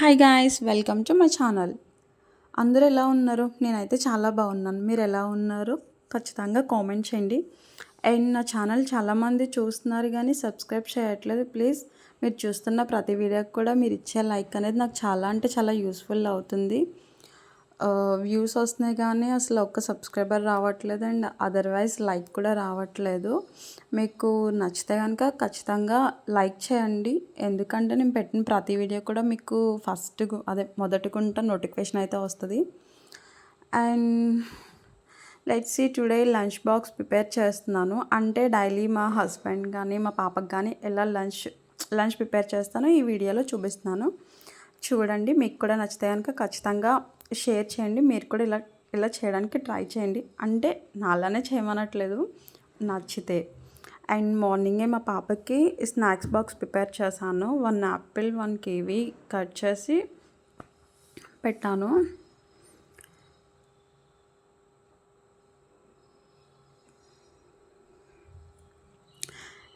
Hi guys welcome to my channel. అందరూ ఎలా ఉన్నారు? నేనైతే చాలా బాగున్నాను. మీరు ఎలా ఉన్నారు? ఖచ్చితంగా కామెంట్ చేయండి. అండ్ నా ఛానల్ చాలామంది చూస్తున్నారు కానీ సబ్స్క్రైబ్ చేయట్లేదు. ప్లీజ్ మీరు చూస్తున్న ప్రతి వీడియోకి కూడా మీరు ఇచ్చే లైక్ అనేది నాకు చాలా అంటే చాలా యూస్ఫుల్ అవుతుంది. వ్యూస్ వస్తున్నాయి కానీ అసలు ఒక్క సబ్స్క్రైబర్ రావట్లేదు అండ్ అదర్వైజ్ లైక్ కూడా రావట్లేదు. మీకు నచ్చితే కనుక ఖచ్చితంగా లైక్ చేయండి. ఎందుకంటే నేను పెట్టిన ప్రతి వీడియో కూడా మీకు ఫస్ట్ అదే మొదటికుంటా నోటిఫికేషన్ అయితే వస్తుంది. And let's see today lunch box prepare చేస్తున్నాను. అంటే డైలీ మా హస్బెండ్ కానీ మా పాపకి కానీ ఎలా లంచ్ లంచ్ ప్రిపేర్ చేస్తానో ఈ వీడియోలో చూపిస్తున్నాను. చూడండి మీకు కూడా నచ్చితే కనుక ఖచ్చితంగా షేర్ చేయండి. మీరు కూడా ఇలా ఇలా చేయడానికి ట్రై చేయండి. అంటే నాలానే చేయమనట్లేదు నచ్చితే. అండ్ మార్నింగే మా పాపకి స్నాక్స్ బాక్స్ ప్రిపేర్ చేశాను. One apple one kiwi cut చేసి పెట్టాను.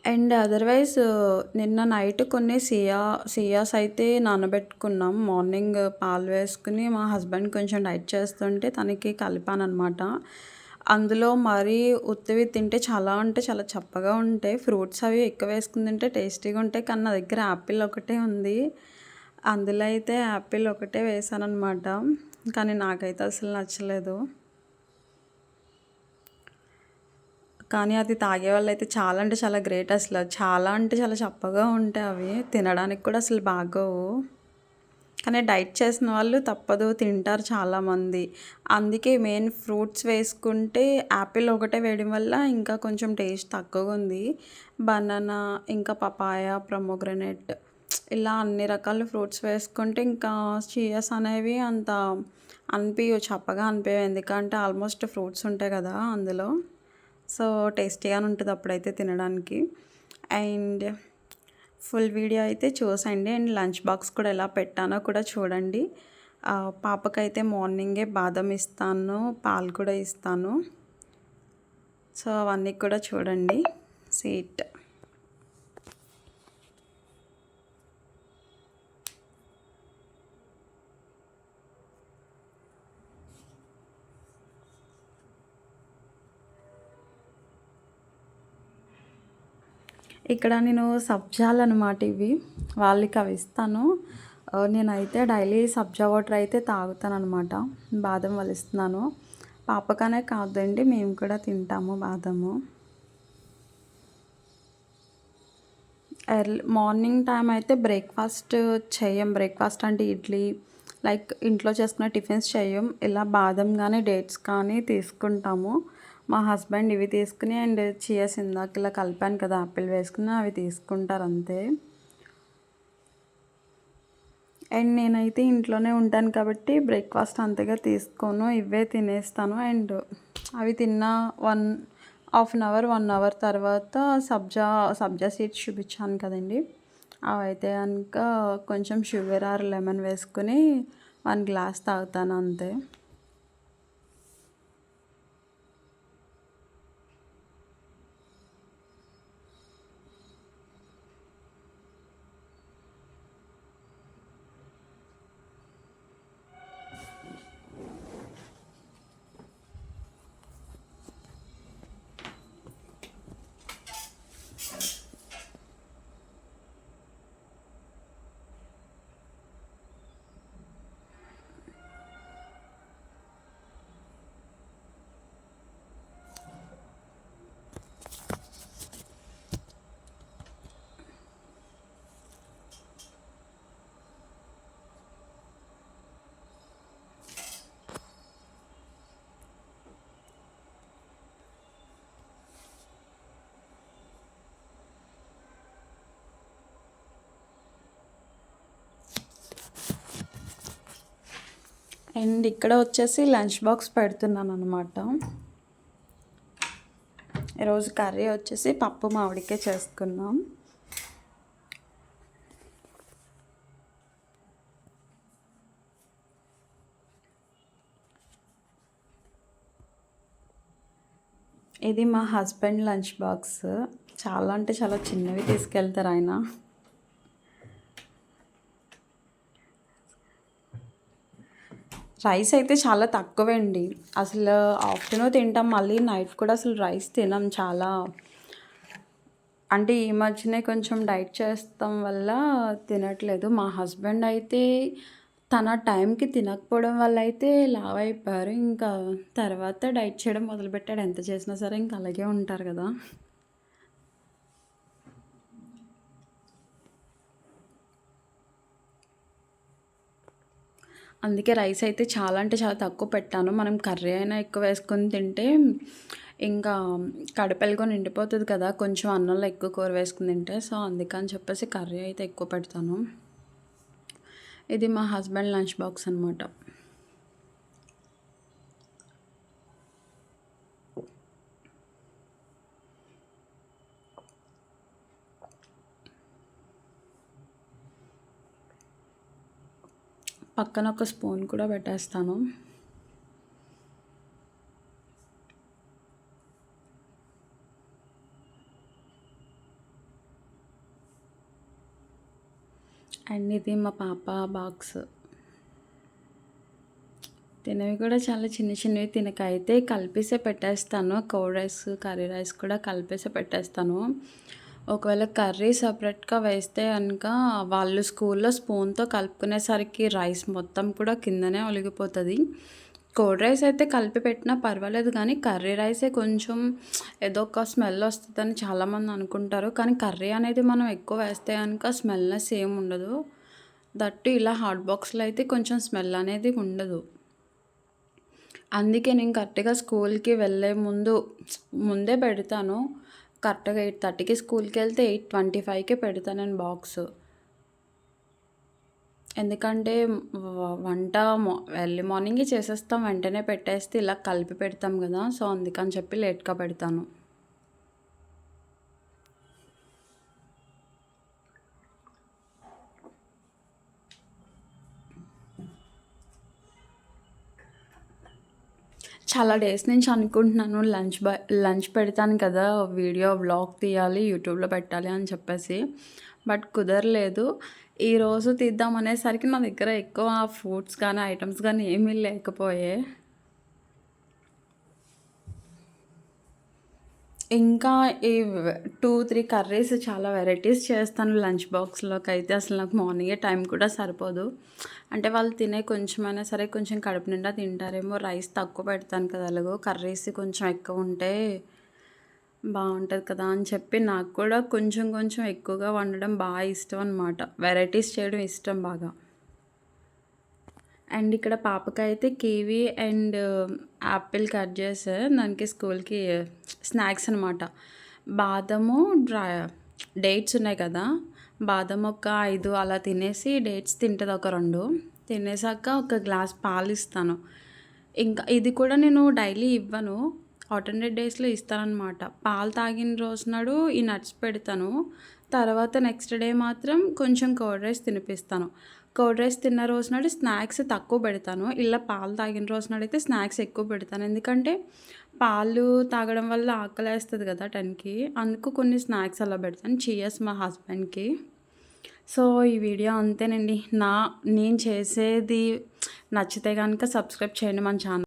అండ్ అదర్వైజ్ నిన్న నైట్ కొన్ని సియా సియాస్ అయితే నానబెట్టుకున్నాం. మార్నింగ్ పాలు వేసుకుని మా హస్బెండ్ కొంచెం డైట్ చేస్తుంటే తనకి కలిపాను అనమాట అందులో మరీ ఉత్తివి తింటే చాలా అంటే చాలా చప్పగా ఉంటాయి ఫ్రూట్స్ అవి ఎక్కువ వేసుకుని తింటే టేస్టీగా ఉంటాయి. కానీ నా దగ్గర యాపిల్ ఒకటే ఉంది. అందులో అయితే యాపిల్ ఒకటే వేసాను అనమాట కానీ నాకైతే అసలు నచ్చలేదు. కానీ అది తాగే వాళ్ళు అయితే చాలా అంటే చాలా గ్రేట్ అసలు. చాలా అంటే చాలా చప్పగా ఉంటాయి అవి. తినడానికి కూడా అసలు బాగోవు. కానీ డైట్ చేసిన వాళ్ళు తప్పదు. తింటారు చాలామంది. అందుకే మెయిన్ ఫ్రూట్స్ వేసుకుంటే యాపిల్ ఒకటే వేయడం వల్ల ఇంకా కొంచెం టేస్ట్ తక్కువగా ఉంది. బనానా ఇంకా పపాయ ప్రమోగ్రనేట్ ఇలా అన్ని రకాల ఫ్రూట్స్ వేసుకుంటే ఇంకా చీయస్ అనేవి అంత అనిపించవు చప్పగా అనిపించవు ఎందుకంటే ఆల్మోస్ట్ ఫ్రూట్స్ ఉంటాయి కదా అందులో. సో టేస్టీగానే ఉంటుంది అప్పుడైతే తినడానికి. అండ్ ఫుల్ వీడియో అయితే చూసండి. అండ్ లంచ్ బాక్స్ కూడా ఎలా పెట్టానో కూడా చూడండి. పాపకైతే మార్నింగే బాదం ఇస్తాను పాలు కూడా ఇస్తాను. సో అవన్నీ కూడా చూడండి. స్వీట్ ఇక్కడ నేను సబ్జాలు అనమాట ఇవి. వాళ్ళకి అవి ఇస్తాను. నేనైతే డైలీ సబ్జా వాటర్ అయితే తాగుతాను అనమాట బాదం వలిస్తున్నాను. పాపకనే కాదండి మేము కూడా తింటాము బాదము. ఎర్లీ మార్నింగ్ టైం అయితే బ్రేక్ఫాస్ట్ చేయం. బ్రేక్ఫాస్ట్ అంటే ఇడ్లీ. లైక్ ఇంట్లో చేసుకునే టిఫిన్స్ చేయం. ఇలా బాదం కానీ డేట్స్ కానీ తీసుకుంటాము. మా హస్బెండ్ ఇవి తీసుకుని అండ్ చియస్ ఇందాక ఇలా కలిపాను కదా ఆపిల్ వేసుకుని అవి తీసుకుంటారు అంతే. అండ్ నేనైతే ఇంట్లోనే ఉంటాను కాబట్టి బ్రేక్ఫాస్ట్ అంతగా తీసుకోను ఇవే తినేస్తాను. అండ్ అవి తిన్న one half an hour one hour తర్వాత సబ్జా సబ్జా సీడ్స్ చూపించాను కదండి. అవి అయితే కనుక కొంచెం షుగర్ ఆర్ లెమన్ వేసుకుని వన్ గ్లాస్ తాగుతాను అంతే. అండ్ ఇక్కడ వచ్చేసి లంచ్ బాక్స్ పెడుతున్నాను అనమాట ఈరోజు కర్రీ వచ్చేసి పప్పు మామిడికే చేసుకున్నాం. ఇది మా హస్బెండ్ లంచ్ బాక్స్. చాలా అంటే చాలా చిన్నవి తీసుకెళ్తారు ఆయన. రైస్ అయితే చాలా తక్కువండి. అసలు ఆఫ్టర్నూన్ తింటాం మళ్ళీ నైట్ కూడా అసలు రైస్ తినం చాలా. అంటే ఈ మధ్యనే కొంచెం డైట్ చేస్తాం వల్ల తినట్లేదు. మా హస్బెండ్ అయితే తన టైంకి తినకపోవడం వల్ల అయితే లావ్ అయిపోయారు. ఇంకా తర్వాత డైట్ చేయడం మొదలుపెట్టాడు. ఎంత చేసినా సరే ఇంకా అలాగే ఉంటారు కదా. అందుకే రైస్ అయితే చాలా అంటే చాలా తక్కువ పెట్టాను. మనం కర్రీ అయినా ఎక్కువ వేసుకొని తింటే ఇంకా కడుపెలుగు నిండిపోతుంది కదా కొంచెం అన్నంలో ఎక్కువ కూర వేసుకుని తింటే. సో అందుకని చెప్పేసి కర్రీ అయితే ఎక్కువ పెడతాను. ఇది మా హస్బెండ్ లంచ్ బాక్స్ అనమాట పక్కన ఒక స్పూన్ కూడా పెట్టేస్తాను. అండ్ ఇది మా పాప బాక్స్. తినవి కూడా చాలా చిన్న చిన్నవి తినకైతే కలిపేసే పెట్టేస్తాను. కౌడ్ రైస్ కర్రీ రైస్ కూడా కలిపేసే పెట్టేస్తాను. ఒకవేళ కర్రీ సపరేట్గా వేస్తే కనుక వాళ్ళు స్కూల్లో స్పూన్తో కలుపుకునేసరికి రైస్ మొత్తం కూడా కిందనే ఒలిగిపోతుంది. కోడ్ రైస్ అయితే కలిపి పెట్టినా పర్వాలేదు కానీ కర్రీ రైసే కొంచెం ఏదో ఒక స్మెల్ వస్తుందని చాలామంది అనుకుంటారు. కానీ కర్రీ అనేది మనం ఎక్కువ వేస్తే కనుక స్మెల్నెస్ ఏం ఉండదు. దట్టు ఇలా హాట్ బాక్స్లో అయితే కొంచెం స్మెల్ అనేది ఉండదు. అందుకే నేను కరెక్ట్గా స్కూల్కి వెళ్ళే ముందు ముందే పెడతాను. కరెక్ట్గా ఎయిట్ థర్టీకి స్కూల్కి వెళ్తే ఎయిట్ ట్వంటీ ఫైవ్కే పెడతాను నేను బాక్స్. ఎందుకంటే వంట ఎర్లీ మార్నింగే చేసేస్తాం వెంటనే పెట్టేస్తే ఇలా కలిపి పెడతాం కదా సో అందుకని చెప్పి లేట్గా పెడతాను. చాలా డేస్ నుంచి అనుకుంటున్నాను లంచ్ బ లంచ్ పెడతాను కదా వీడియో బ్లాగ్ తీయాలి యూట్యూబ్లో పెట్టాలి అని చెప్పేసి. బట్ కుదరలేదు. ఈరోజు తీద్దాం అనేసరికి నా దగ్గర ఎక్కువ ఫుడ్స్ కానీ ఐటమ్స్ కానీ ఏమీ లేకపోయే. ఇంకా ఈ టూ త్రీ కర్రీస్ చాలా వెరైటీస్ చేస్తాను లంచ్ బాక్స్లోకి. అయితే అసలు నాకు మార్నింగే టైం కూడా సరిపోదు. అంటే వాళ్ళు తినే కొంచెమైనా సరే కొంచెం కడుపు నిండా తింటారేమో రైస్ తక్కువ పెడతాను కదా అలాగో కర్రీస్ కొంచెం ఎక్కువ ఉంటే బాగుంటుంది కదా అని చెప్పి నాకు కూడా కొంచెం కొంచెం ఎక్కువగా వండడం బాగా ఇష్టం అనమాట వెరైటీస్ చేయడం ఇష్టం బాగా. అండ్ ఇక్కడ పాపకైతే కివీ అండ్ యాపిల్ కట్ చేసే దానికి స్కూల్కి స్నాక్స్ అనమాట బాదము డ్రై డేట్స్ ఉన్నాయి కదా బాదం ఒక ఐదు అలా తినేసి డేట్స్ తింటుంది ఒక రెండు. తినేసాక ఒక గ్లాస్ పాలు ఇస్తాను. ఇంకా ఇది కూడా నేను డైలీ ఇవ్వను. ఆల్టర్నేట్ డేస్లో ఇస్తానమాట పాలు తాగిన రోజు నాడు ఈ నట్స్ పెడతాను. తర్వాత నెక్స్ట్ డే మాత్రం కొంచెం కర్డ్ రైస్ తినిపిస్తాను. కర్డ్ రైస్ తిన్న రోజు నాడు స్నాక్స్ తక్కువ పెడతాను. ఇలా పాలు తాగిన రోజు నాడు అయితే స్నాక్స్ ఎక్కువ పెడతాను. ఎందుకంటే పాలు తాగడం వల్ల ఆకలి వేస్తుంది కదా టెన్కి అందుకు కొన్ని స్నాక్స్ అలా పెడతాను. చియర్స్ మా హస్బెండ్కి సో ఈ వీడియో అంతేనండి. నా నేను చేసేది నచ్చితే కనుక సబ్స్క్రైబ్ చేయండి మన ఛానల్.